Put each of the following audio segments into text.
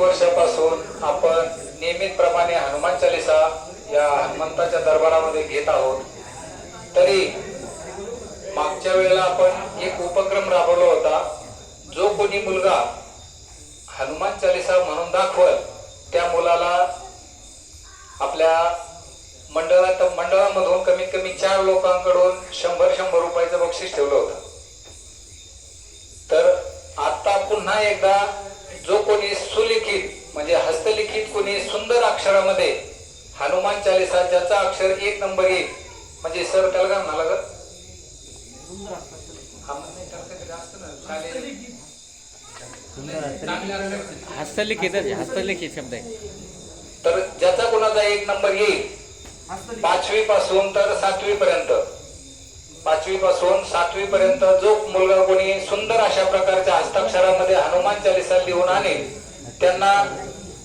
वर्षापासून आपण नियमितप्रमाणे हनुमान चालिसा या हनुमंताच्या दरबारामध्ये घेत आहोत. तरी मागच्या वेळेला आपण एक उपक्रम राबवला होता. जो कोणी मुलगा हनुमान चालिसा म्हणून दाखवल त्या मुलाला आपल्या मंडळात मंडळामधून कमीत कमी चार लोकांकडून शंभर शंभर रुपयाचं बक्षीस ठेवलं होतं तर आता पुन्हा एकदा जो कोणी सुलिखित म्हणजे हस्तलिखित कोणी सुंदर अक्षरामध्ये हनुमान चालिसा ज्याचा अक्षर एक नंबर येईल म्हणजे सर त्याला काय म्हणाला ग? हा, म्हणजे आहे हस्तलिखित शब्द आहे. तर ज्याचा कोणाचा एक नंबर येईल? पाचवी पासून तर सातवी पर्यंत पाचवी पासून सातवी पर्यंत जो मुलगा कोणी सुंदर अशा प्रकारच्या हस्ताक्षरामध्ये हनुमान चालिसा लिहून आणेल त्यांना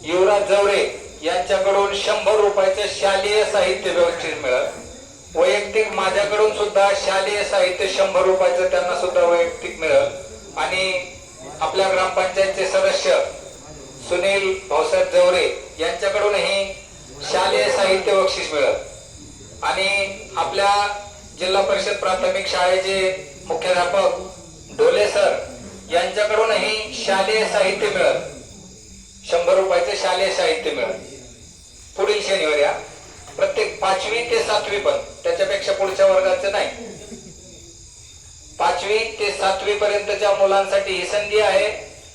युवराज जवळे यांच्याकडून शंभर रुपयाचे शालेय साहित्य व्यवस्थित मिळत वैयक्तिक माझ्याकडून सुद्धा शालेय साहित्य शंभर रुपयाचं त्यांना सुद्धा वैयक्तिक मिळत आणि आपल्या ग्रामपंचायतचे सदस्य सुनील भाऊसाहेब जवरे यांच्याकडूनही शालेय साहित्य बक्षीस मिळत आणि आपल्या जिल्हा परिषद प्राथमिक शाळेचे मुख्याध्यापक ढोले सर यांच्याकडूनही शालेय साहित्य मिळत. शंभर रुपयाचे शालेय साहित्य मिळत. पुढील शनिवार या प्रत्येक पाचवी ते सातवी पण. त्याच्यापेक्षा पुढच्या वर्गाचं नाही. पाचवी ते सातवी पर्यंतच्या मुलांसाठी ही संधी आहे.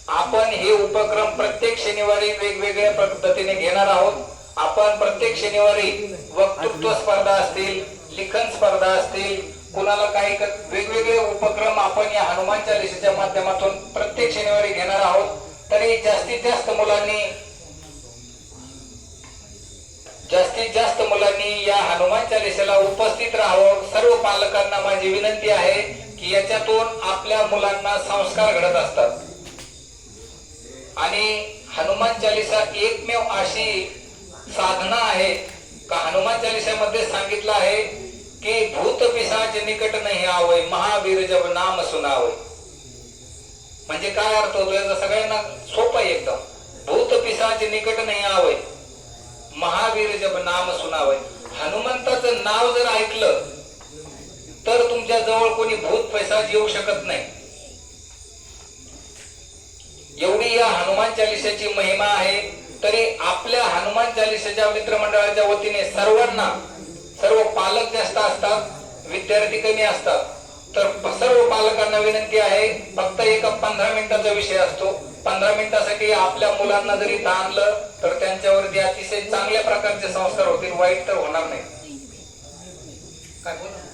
आपण हे उपक्रम प्रत्येक शनिवारी वेगवेगळ्या पद्धतीने घेणार आहोत. आपण प्रत्येक शनिवारी वक्तृत्व स्पर्धा असतील लिखन स्पर्धा असतील कुणाला काही वेगवेगळे उपक्रम आपण या हनुमान चालिसेच्या माध्यमातून प्रत्येक शनिवारी घेणार आहोत. तरी जास्तीत जास्त मुलांनी जास्तीत जास्त मुलांनी या हनुमान चालिसेला उपस्थित राहावं. सर्व पालकांना माझी विनंती आहे की याच्यातून आपल्या मुलांना संस्कार घडत असतात. आणि हनुमान चालिसा एकमेव अशी साधना आहे का? हनुमान चालिसामध्ये सांगितलं आहे की भूत पिसाच निकट नाही आवय महावीर जब नाम सुनावय. म्हणजे काय अर्थ होतो याचा सगळ्यांना सोपं एकदम. भूत पिसाच निकट नाही आवय महावीर जब नाम सुनावय. हनुमंताचं नाव जर ऐकलं तर तुमच्या जवळ कोणी भूत पैसाच येऊ शकत नाही. एवढी या हनुमान चालिसाची महिमा आहे तरी आपल्या हनुमान चालिसाच्या मित्रमंडळाच्या वतीने सर्वांना सर्व पालक जास्त असतात विद्यार्थी कमी असतात. तर सर्व पालकांना विनंती आहे फक्त एक पंधरा मिनिटाचा विषय असतो. पंधरा मिनिटासाठी आपल्या मुलांना जरी ताणलं तर त्यांच्यावरती अतिशय चांगल्या प्रकारचे संस्कार होतील वाईट तर होणार नाही. काय बोला?